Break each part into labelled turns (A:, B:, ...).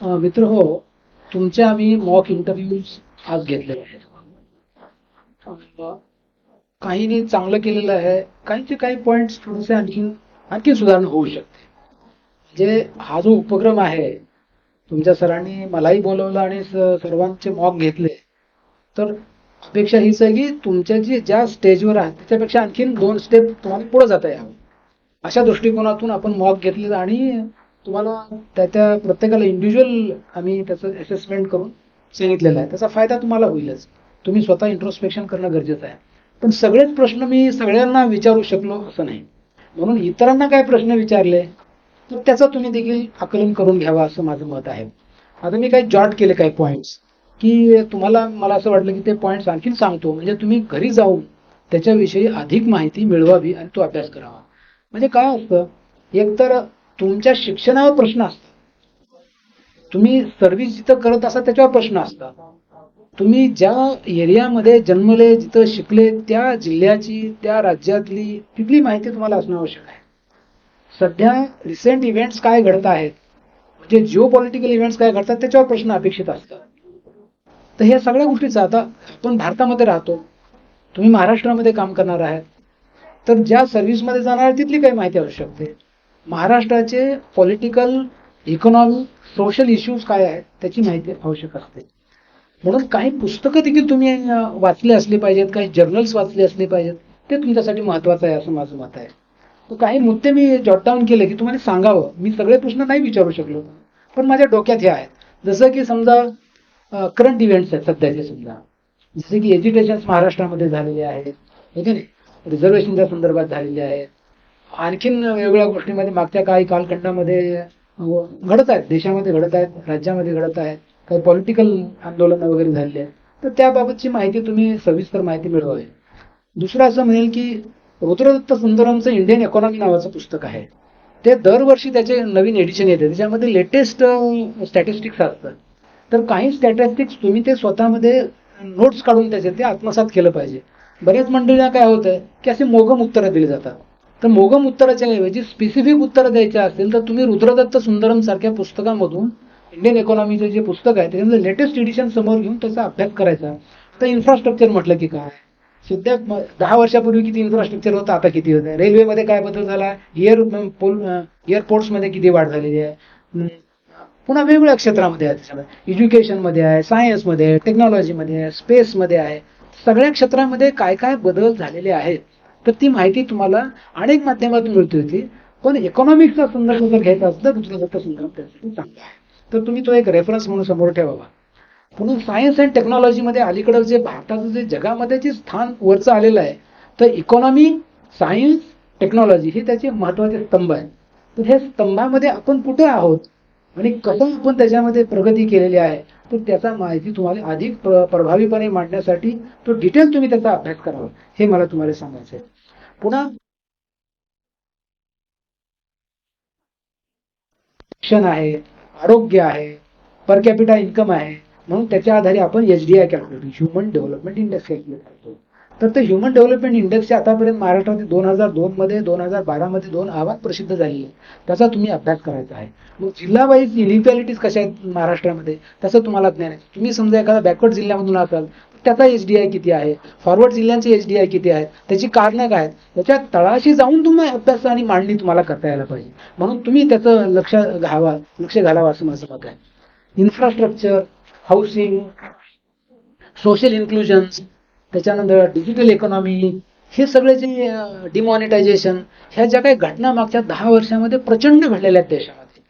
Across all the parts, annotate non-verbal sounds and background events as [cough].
A: मित्र हो. तुमचे आम्ही मॉक इंटरव्ह्यूज आज घेतलेले आहेत. काहींनी चांगलं केलेलं आहे. काहींचे काही पॉइंट्स थोडेसे आणखी आणखी सुधारणा होऊ शकते. म्हणजे हा जो उपक्रम आहे तुमच्या सरांनी मलाही बोलवलं आणि सर्वांचे मॉक घेतले. तर अपेक्षा हीच आहे की तुमच्या जी ज्या स्टेजवर आहे त्याच्यापेक्षा आणखीन दोन स्टेप तुम्हाला पुढे जाता यावं. अशा दृष्टिकोनातून आपण मॉक घेतले आणि तुम्हाला त्या त्या प्रत्येकाला इंडिव्हिज्युअल आम्ही त्याचं असेसमेंट करून सांगितलेलं आहे. त्याचा फायदा तुम्हाला होईलच. तुम्ही स्वतः इंट्रोस्पेक्शन करणं गरजेचं आहे. पण सगळेच प्रश्न मी सगळ्यांना विचारू शकलो असं नाही. म्हणून इतरांना काय प्रश्न विचारले तर त्याचा तुम्ही देखील आकलन करून घ्यावा असं माझं मत आहे. आता मी काही जॉट केले काही पॉईंट्स की तुम्हाला मला असं वाटलं की ते पॉईंट्स आणखीन सांगतो. म्हणजे तुम्ही घरी जाऊन त्याच्याविषयी अधिक माहिती मिळवावी आणि तो अभ्यास करावा. म्हणजे काय असतं एकतर तुमच्या शिक्षणावर प्रश्न असतात. तुम्ही सर्व्हिस जिथं करत असाल त्याच्यावर प्रश्न असतात. तुम्ही ज्या एरियामध्ये जन्मले जिथं शिकले त्या जिल्ह्याची त्या राज्यातली तिथली माहिती तुम्हाला असणं आवश्यक आहे. सध्या रिसेंट इव्हेंट्स काय घडत आहेत म्हणजे जिओ पॉलिटिकल इव्हेंट्स काय घडतात त्याच्यावर प्रश्न अपेक्षित असतात. तर ह्या सगळ्या गोष्टीचं आता आपण भारतामध्ये राहतो. तुम्ही महाराष्ट्रामध्ये काम करणार आहात. तर ज्या सर्व्हिसमध्ये जाणार तिथली काही माहिती असू शकते महाराष्ट्राचे पॉलिटिकल इकॉनॉमी सोशल इश्यूज काय आहेत त्याची माहिती आवश्यक असते. म्हणून काही पुस्तकं देखील तुम्ही वाचले असले पाहिजेत काही जर्नल्स वाचले असले पाहिजेत ते तुमच्यासाठी महत्वाचं आहे असं माझं मत आहे. तर काही मुद्दे मी जॉट डाऊन केले की तुम्हाला सांगावं. मी सगळे प्रश्न नाही विचारू शकलो पण माझ्या डोक्यात हे आहेत. जसं की समजा करंट इव्हेंट्स आहेत सध्याचे समजा. जसे की एज्युकेशन महाराष्ट्रामध्ये झालेले आहेत. ठीक नाही? रिझर्वेशनच्या संदर्भात झालेले आहेत. आणखीन वेगवेगळ्या गोष्टीमध्ये मागच्या काही कालखंडामध्ये घडत आहेत देशामध्ये घडत आहेत राज्यामध्ये घडत आहेत काही पॉलिटिकल आंदोलनं वगैरे झालेली आहेत. तर त्याबाबतची माहिती तुम्ही सविस्तर माहिती मिळवावी. दुसरं असं म्हणेल की रुद्रदत्त सुंदरमचं इंडियन इकॉनॉमी नावाचं पुस्तक आहे. ते दरवर्षी त्याचे नवीन एडिशन येते. त्याच्यामध्ये लेटेस्ट स्टॅटिस्टिक्स असतात. तर काही स्टॅटिस्टिक्स तुम्ही ते स्वतःमध्ये नोट्स काढून त्याचे ते आत्मसात केलं पाहिजे. बऱ्याच मंडळींना काय होतं की असे मोगम उत्तरं दिली जातात. तर मोगम उत्तराच्या ऐवजी स्पेसिफिक उत्तरं द्यायची असेल तर तुम्ही रुद्रदत्त सुंदरम सारख्या पुस्तकामधून इंडियन इकॉनॉमीचं जे पुस्तक आहे त्याच्यामध्ये लेटेस्ट एडिशन समोर घेऊन त्याचा अभ्यास करायचा. तर इन्फ्रास्ट्रक्चर म्हटलं की काय? सध्या दहा वर्षापूर्वी किती इन्फ्रास्ट्रक्चर होतं आता किती होतं? रेल्वेमध्ये काय बदल झाला? एअर पोल एअरपोर्ट्समध्ये किती वाढ झालेली आहे? पुन्हा वेगवेगळ्या क्षेत्रामध्ये आहे त्याच्यामध्ये. एज्युकेशनमध्ये आहे सायन्समध्ये आहे टेक्नॉलॉजीमध्ये आहे स्पेसमध्ये आहे. सगळ्या क्षेत्रामध्ये काय काय बदल झालेले आहेत? तर ती माहिती तुम्हाला अनेक माध्यमातून मिळते होती पण इकॉनॉमिक्सचा संदर्भ जर घ्यायचा असला तर संदर्भ त्यासाठी चांगला आहे. तर तुम्ही तो एक रेफरन्स म्हणून समोर ठेवावा. पुन्हा सायन्स अँड टेक्नॉलॉजीमध्ये अलीकडं जे भारताचं जे जगामध्ये जे स्थान वरचं आलेलं आहे तर इकॉनॉमी सायन्स टेक्नॉलॉजी हे त्याचे महत्त्वाचे स्तंभ आहेत. तर हे स्तंभामध्ये आपण कुठे आहोत आणि कसं आपण त्याच्यामध्ये प्रगती केलेली आहे तर त्याचा माहिती तुम्हाला अधिक प्र- प्रभावीपणे मांडण्यासाठी तो डिटेल तुम्ही त्याचा अभ्यास करावा. हे मला तुम्हाला सांगायचं आहे. पुन्हा? शिक्षण आहे आरोग्य आहे पर कॅपिटा इन्कम आहे. म्हणून त्याच्या आधारे आपण H D I calculate human development index calculate करतो. तर ते ह्युमन डेव्हलपमेंट इंडेक्स आतापर्यंत महाराष्ट्रात दोन हजार दोन मध्ये दोन हजार बारा मध्ये दोन अहवाल प्रसिद्ध झालेले त्याचा तुम्ही अभ्यास करायचा आहे. मग जिल्हा वाईज इनिक्वॅलिटीज कशा आहेत महाराष्ट्रामध्ये? त्याचं तुम्हाला ज्ञान आहे. तुम्ही समजा एखादा बॅकवर्ड जिल्ह्यामधून असाल त्याचा एच डी आय किती आहे? फॉरवर्ड जिल्ह्यांचे एच डी आय किती आहेत? त्याची कारणं काय आहेत? त्याच्या तळाशी जाऊन तुम्ही अभ्यास आणि मांडणी तुम्हाला करता यायला पाहिजे. म्हणून तुम्ही त्याचं लक्ष घावा लक्ष घालावं असं माझं मत आहे. इन्फ्रास्ट्रक्चर हाऊसिंग सोशल इन्क्लुजन त्याच्यानंतर डिजिटल इकॉनॉमी हे सगळे जे डिमॉनिटायझेशन ह्या ज्या काही घटना मागच्या दहा वर्षामध्ये प्रचंड घडलेल्या आहेत देशामध्ये.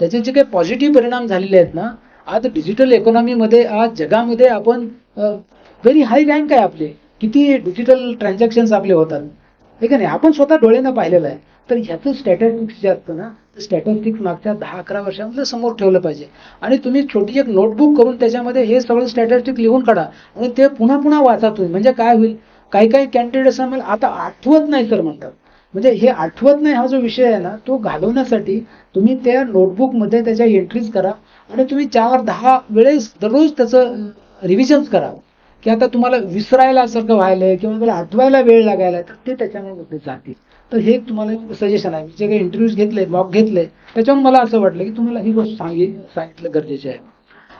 A: त्याचे जे काही पॉझिटिव्ह परिणाम झालेले आहेत ना आज डिजिटल इकॉनॉमीमध्ये आज जगामध्ये आपण व्हेरी हाय रँक आहे आपले. किती डिजिटल ट्रान्झॅक्शन्स आपले होतात. हे का नाही? आपण स्वतः डोळ्यानं पाहिलेलं आहे. तर ह्याचं स्टॅटिस्टिक्स जे असतं ना ते स्टॅटिस्टिक्स मागच्या दहा अकरा वर्षामध्ये समोर ठेवलं पाहिजे. आणि तुम्ही छोटी एक नोटबुक करून त्याच्यामध्ये हे सगळं स्टॅटिस्टिक लिहून काढा. आणि ते पुन्हा पुन्हा वाचा तुम्ही. म्हणजे काय होईल? काही काही कॅन्डिडेट्स आम्हाला आता आठवत नाही सर म्हणतात. म्हणजे हे आठवत नाही हा जो विषय आहे ना तो घालवण्यासाठी तुम्ही त्या नोटबुकमध्ये त्याच्या एंट्रीज करा. आणि तुम्ही चार दहा वेळेस दररोज त्याचं रिव्हिजन्स करा. की आता तुम्हाला विसरायला सारखं व्हायलंय किंवा तुम्हाला आठवायला वेळ लागायला तर ते त्याच्यामध्ये जातील. तर हे तुम्हाला सजेशन आहे. जे काही इंटरव्ह्यूज घेतले मॉक घेतले त्याच्यावर मला असं वाटलं की तुम्हाला ही गोष्ट सांगी सांगितलं गरजेचे आहे.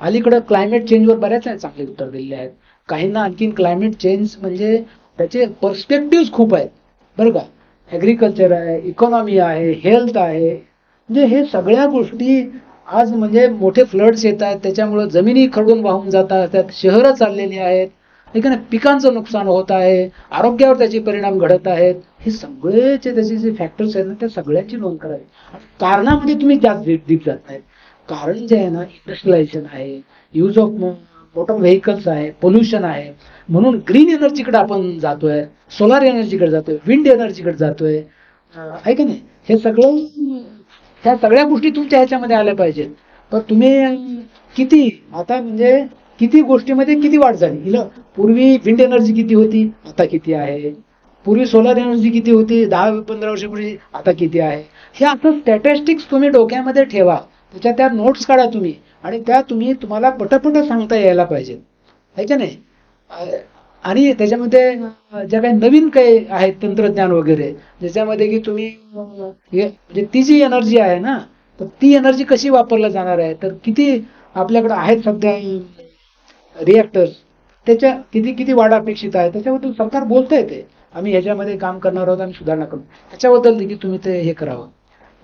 A: अलीकडं क्लायमेट चेंजवर बऱ्याच चांगले उत्तर दिलेले आहेत. काहींना आणखीन क्लायमेट चेंज म्हणजे त्याचे पर्स्पेक्टिव्ह खूप आहेत. बरं का? ॲग्रिकल्चर आहे इकॉनॉमी आहे हेल्थ आहे. म्हणजे हे सगळ्या गोष्टी आज म्हणजे मोठे फ्लड्स येत आहेत त्याच्यामुळं जमिनी खडून वाहून जातात त्यात शहरं चाललेली आहेत. ना पिकांचं नुकसान होत आहे आरोग्यावर त्याचे परिणाम घडत आहेत. हे सगळेचे त्याचे जे फॅक्टर्स आहेत ना त्या सगळ्यांची नोंद करावी. कारणामध्ये तुम्ही जास्त डीप जात नाहीत कारण जे आहे ना इंडस्ट्रियलायझेशन आहे यूज ऑफ मोटर व्हेकल्स आहे पोल्युशन आहे. म्हणून ग्रीन एनर्जीकडे आपण जातोय सोलार एनर्जीकडे जातोय विंड एनर्जीकडे जातोय. अं, आहे नाही? हे सगळं ह्या सगळ्या गोष्टी तुमच्या ह्याच्यामध्ये आल्या पाहिजेत. तर तुम्ही किती आता म्हणजे किती गोष्टीमध्ये किती वाढ झाली? पूर्वी विंड एनर्जी किती होती? आता किती आहे. पूर्वी सोलार एनर्जी किती होती? दहा पंधरा वर्षापूर्वी आता किती आहे? हे असं स्टॅटिस्टिक्स तुम्ही डोक्यामध्ये ठेवा. त्याच्या त्या नोट्स काढा तुम्ही. आणि त्या तुम्ही तुम्हाला पटपट सांगता यायला पाहिजेत. आहे का नाही? आणि त्याच्यामध्ये ज्या काही नवीन काही आहेत तंत्रज्ञान वगैरे ज्याच्यामध्ये की तुम्ही म्हणजे ती जी एनर्जी आहे ना तर ती एनर्जी कशी वापरला जाणार आहे? तर किती आपल्याकडे आहेत सध्या रिॲक्टर्स त्याच्या किती किती वाढ अपेक्षित आहे? त्याच्याबद्दल सरकार बोलत ते. आम्ही ह्याच्यामध्ये काम करणार आहोत आम्ही सुधारणा करू. त्याच्याबद्दल देखील तुम्ही ते हे करावं.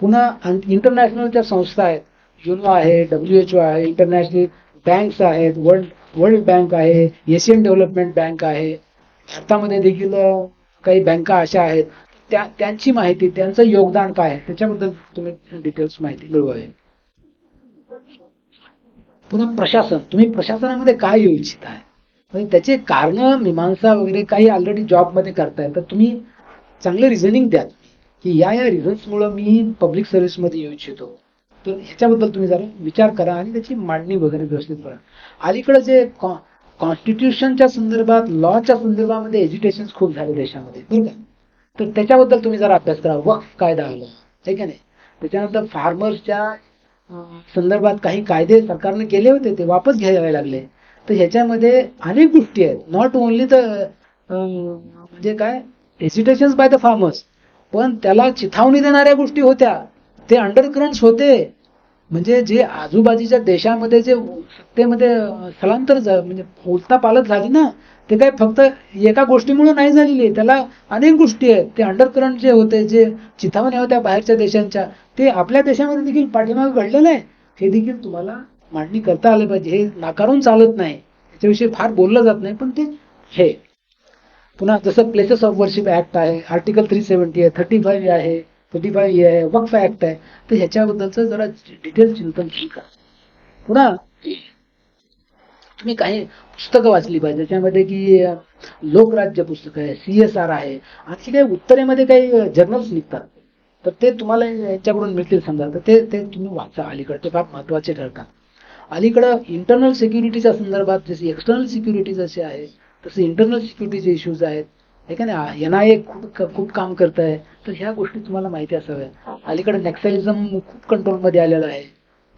A: पुन्हा इंटरनॅशनल ज्या संस्था आहेत युनो आहे डब्ल्यू एच ओ आहे इंटरनॅशनल बँक्स आहेत वर्ल्ड वर्ल्ड बँक आहे एशियन डेव्हलपमेंट बँक आहे. भारतामध्ये देखील काही बँका अशा आहेत. त्या त्यांची माहिती त्यांचं योगदान काय आहे त्याच्याबद्दल तुम्ही डिटेल्स माहिती मिळवावी पुन्हा प्रशासन तुम्ही प्रशासनामध्ये काय येऊ इच्छित आहे? म्हणजे त्याचे कारण मीमांसा वगैरे काही ऑलरेडी जॉबमध्ये करताय तर तुम्ही चांगलं रिझनिंग द्या. की या या रिझन्समुळे मी पब्लिक सर्व्हिसमध्ये येऊ इच्छितो. तर ह्याच्याबद्दल तुम्ही जरा विचार करा आणि त्याची मांडणी वगैरे व्यवस्थित करा. अलीकडे जे कॉन्स्टिट्यूशनच्या संदर्भात लॉच्या संदर्भामध्ये एज्युटेशन खूप झाले देशामध्ये बरं का? तर त्याच्याबद्दल तुम्ही जरा अभ्यास करा वक्फ कायदा आला आहे नाही? त्याच्यानंतर फार्मर्सच्या संदर्भात काही कायदे सरकारने केले होते ते वापस घ्यावे लागले. तर ह्याच्यामध्ये अनेक गोष्टी आहेत. नॉट ओन्ली द म्हणजे काय? एज्युटेशन बाय द फार्मर्स पण त्याला चिथावणी देणाऱ्या गोष्टी होत्या. ते अंडरकरंट्स होते. म्हणजे जे आजूबाजूच्या देशामध्ये जे सत्तेमध्ये स्थलांतर झा- म्हणजे उलता पालत झाली ना ते काय फक्त एका गोष्टीमुळे नाही झालेली. त्याला अनेक गोष्टी आहेत. ते अंडरकरंट जे होते जे चिथावण्या होत्या बाहेरच्या देशांच्या ते आपल्या देशामध्ये देखील पाठीमागे घडलेलं आहे. हे देखील तुम्हाला मांडणी करता आले पाहिजे. हे नाकारून चालत नाही. याच्याविषयी फार बोललं जात नाही पण ते हे. पुन्हा जसं प्लेसेस ऑफ वर्शिप ऍक्ट आहे आर्टिकल थ्री सेव्हन्टी आहे थर्टी फाईव्ह आहे. थर्टी फाईव्ह आहे वक्फ ऍक्ट आहे तर ह्याच्याबद्दलचं जरा डिटेल चिंतन करा. पुन्हा तुम्ही काही पुस्तकं वाचली पाहिजे ज्याच्यामध्ये की लोकराज्य पुस्तक आहे सी एस आर आहे आणखी काही उत्तरेमध्ये काही जर्नल्स निघतात. तर ते तुम्हाला यांच्याकडून मिळतील समजा तर ते ते तुम्ही वाचा अलीकडे ते फार महत्त्वाचे ठरतात. अलीकडं इंटरनल सिक्युरिटीच्या संदर्भात जसे एक्सटर्नल सिक्युरिटी जसे आहे तसे इंटरनल सिक्युरिटीचे इश्यूज आहेत. आहे का नाही? एन आय ए खूप खूप काम करत आहे तर ह्या गोष्टी तुम्हाला माहिती असाव्या अलीकडे नॅक्सलिझम खूप कंट्रोलमध्ये आलेलं आहे.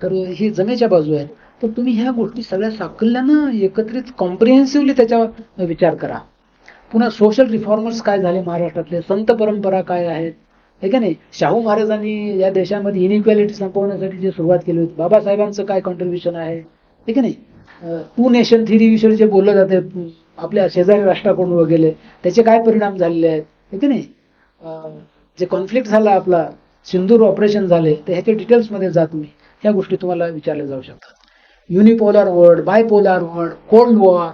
A: तर हे जमेच्या बाजू आहेत. तर तुम्ही ह्या गोष्टी सगळ्या साकल्यानं एकत्रित कॉम्प्रिहेन्सिव्हली त्याच्यावर विचार करा. पुन्हा सोशल रिफॉर्मर्स काय झाले महाराष्ट्रातले? संत परंपरा काय आहेत? हे का नाही? शाहू महाराजांनी या देशामध्ये इनइक्वॅलिटी संपवण्यासाठी जी सुरुवात केली होती. बाबासाहेबांचं काय कॉन्ट्रीब्युशन आहे? हे का नाही? टू नेशन थिरी विषयी जे बोललं जाते आपल्या शेजारी राष्ट्राकडून वगैरे त्याचे काय परिणाम झालेले आहेत? की नाही? जे कॉन्फ्लिक्ट झाला आपला सिंदूर ऑपरेशन झाले तर ह्याच्या डिटेल्समध्ये जा तुम्ही. ह्या गोष्टी तुम्हाला विचारल्या जाऊ शकतात. Unipolar world bipolar world cold war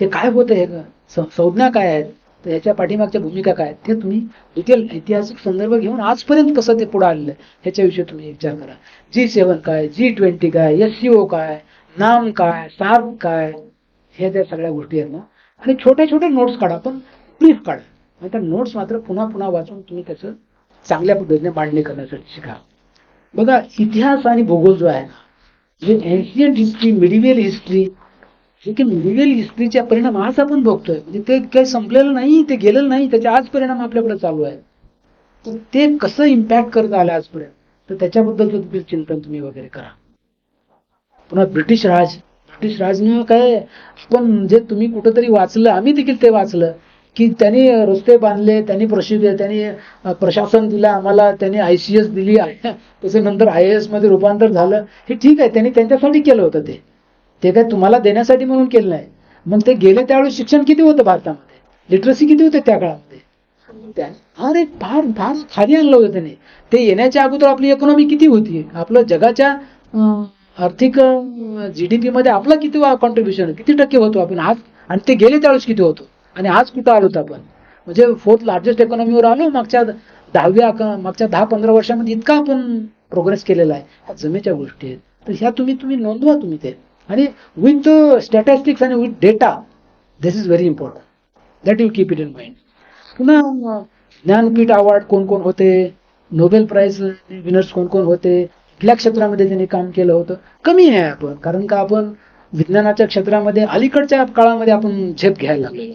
A: हे काय होतं? हे संज्ञा काय आहेत? तर ह्याच्या पाठीमागच्या भूमिका काय आहेत? ते तुम्ही डिटेल ऐतिहासिक संदर्भ घेऊन आजपर्यंत कसं ते पुढे आलेलं आहे ह्याच्याविषयी तुम्ही विचार करा. जी सेवन काय? जी ट्वेंटी काय? एस सी ओ काय? नाम काय सार्क काय हे त्या सगळ्या गोष्टी आहेत ना. आणि छोटे छोटे नोट्स काढा पण ब्रीफ काढा. आणि त्या नोट्स मात्र पुन्हा पुन्हा वाचून तुम्ही त्याचं चांगल्या पद्धतीने मांडणी करण्यासाठी शिका. बघा इतिहास आणि भूगोल जो आहे ना जे एन्शियंट हिस्ट्री मिडिवियल हिस्ट्री जे की मिडिवियल हिस्ट्रीचा परिणाम आज आपण बघतोय. म्हणजे ते काही संपलेलं नाही ते गेलेलं नाही त्याचे आज परिणाम आपल्याकडे चालू आहे तर ते कसं इम्पॅक्ट करत आलं आजपर्यंत? तर त्याच्याबद्दल तुम्ही चिंतन तुम्ही वगैरे करा. पुन्हा ब्रिटिश राज. ब्रिटिश राजनं काय पण जे तुम्ही कुठंतरी वाचलं आम्ही देखील ते वाचलं की त्यांनी रस्ते बांधले त्यांनी प्रसिद्ध त्यांनी प्रशासन दिलं आम्हाला त्यांनी आय सी एस दिली. [laughs] तसे नंतर आय एसमध्ये रूपांतर झालं. हे ठीक आहे त्यांनी त्यांच्यासाठी केलं होतं ते. ते काय तुम्हाला देण्यासाठी म्हणून केलं नाही. मग ते गेले त्यावेळी शिक्षण किती होतं भारतामध्ये? लिटरसी किती होते त्या काळामध्ये? अरे फार फार खाली आणलं होतं त्यांनी. ते येण्याच्या अगोदर आपली इकॉनॉमी किती होती? आपलं जगाच्या आर्थिक जी डी पी मध्ये आपला किती कॉन्ट्रीब्युशन किती टक्के होतो आपण? आज आणि ते गेले त्यावेळेस किती होतो? आणि आज कुठं आलो आपण? म्हणजे फोर्थ लार्जेस्ट इकॉनॉमीवर आलो मागच्या दहाव्या मागच्या दहा पंधरा वर्षामध्ये इतका आपण प्रोग्रेस केलेला आहे. ह्या जमेच्या गोष्टी आहेत. तर ह्या तुम्ही तुम्ही नोंदवा तुम्ही ते. आणि विथ स्टॅटिस्टिक्स आणि with data this is very important that you keep it in mind पुन्हा ज्ञानपीठ अवॉर्ड कोण कोण होते? नोबेल प्राईज विनर्स कोण कोण होते? कुठल्या क्षेत्रामध्ये त्यांनी काम केलं होतं? कमी आहे आपण. कारण का आपण विज्ञानाच्या क्षेत्रामध्ये अलीकडच्या काळामध्ये आपण झेप घ्यायला लागलेलो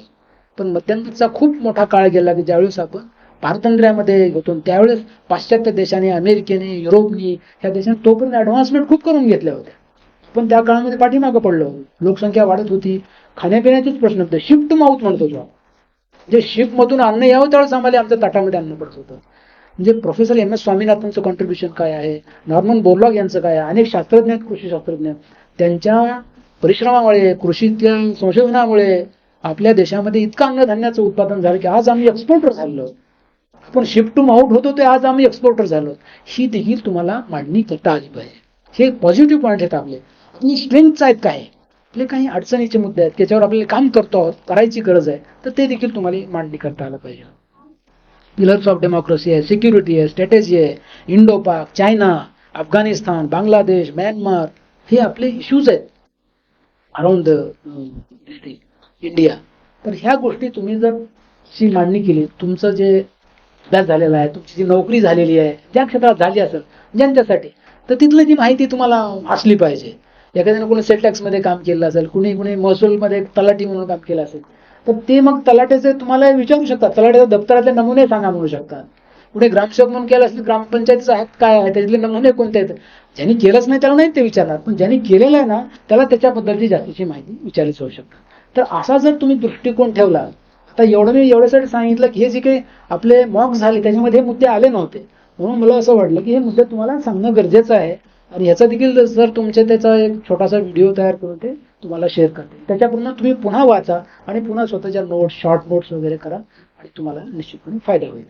A: पण मध्यंतरचा खूप मोठा काळ गेला की ज्यावेळेस आपण पारतंत्र्यामध्ये होतो त्यावेळेस पाश्चात्य देशाने अमेरिकेने युरोपनी ह्या देशाने तोपर्यंत ऍडव्हान्समेंट खूप करून घेतल्या होत्या. पण त्या काळामध्ये पाठीमागं पडलो. लोकसंख्या वाढत होती. खाण्यापिण्याचेच प्रश्न होते. शिफ्ट माऊथ म्हणतो जो जे शिफ्ट मधून अन्न यावं त्यावेळेस आम्हाला आमच्या ताटामध्ये अन्न पडत होतं. म्हणजे प्रोफेसर एम एस स्वामीनाथनचं कॉन्ट्रीब्युशन काय आहे? नॉर्मन बोरलॉग यांचं काय आहे? अनेक शास्त्रज्ञ आहेत कृषी शास्त्रज्ञ. त्यांच्या परिश्रमामुळे कृषीतल्या संशोधनामुळे आपल्या देशामध्ये इतकं अन्नधान्याचं उत्पादन झालं की आज आम्ही एक्सपोर्टर झालो. आपण शिफ्ट टू आउट होतो ते आज आम्ही एक्सपोर्टर झालो. ही देखील तुम्हाला मांडणी करता आली पाहिजे. हे पॉझिटिव्ह पॉईंट आहेत आपले. आपली स्ट्रेंथ आहेत काय आपले काही अडचणीचे मुद्दे आहेत. त्याच्यावर आपल्याला काम करतो आहोत करायची गरज आहे. तर ते देखील तुम्हाला मांडणी करता आलं पाहिजे. पिलर्स ऑफ डेमोक्रेसी आहे सिक्युरिटी आहे स्ट्रॅटेजी आहे Indo Pak China Afghanistan Bangladesh Myanmar हे आपले इश्यूज आहेत. अराउंड द इंडिया तर ह्या गोष्टी तुम्ही जर ची मांडणी केली तुमचं जे अभ्यास झालेला आहे तुमची जी नोकरी झालेली आहे ज्या क्षेत्रात झाली असेल ज्यांच्यासाठी तर तिथली जी माहिती तुम्हाला असली पाहिजे. एखाद्याने कोणी सेल मध्ये काम केलं असेल कुणी कुणी महसूलमध्ये तलाठी म्हणून काम केलं असेल तर ते मग तलाट्याचे तुम्हाला विचारू शकतात. तलाट्याच्या दप्तरातले नमुने सांगा म्हणू शकतात. कुठे ग्रामसेवक म्हणून केलं असेल ग्रामपंचायतीचा हक्क काय आहे? त्याच्यातले नमुने कोणते आहेत? ज्यांनी केलंच नाही त्याला नाही ते विचारणार. पण ज्यांनी केलेलं आहे ना त्याला त्याच्याबद्दलची जास्तीची माहिती विचारायची होऊ शकते. तर असा जर तुम्ही दृष्टिकोन ठेवला आता एवढं मी एवढ्यासाठी सांगितलं की हे जे काही आपले मॉक झाले त्याच्यामध्ये हे मुद्दे आले नव्हते. म्हणून मला असं वाटलं की हे मुद्दे तुम्हाला सांगणं गरजेचं आहे. आणि ह्याचा देखील जर तुमच्या त्याचा एक छोटासा व्हिडिओ तयार करून ते तुम्हाला शेअर करते. त्याच्यापूर्ण तुम्ही पुन्हा वाचा आणि पुन्हा स्वतःच्या नोट्स शॉर्ट नोट्स वगैरे करा आणि तुम्हाला निश्चितपणे फायदा होईल.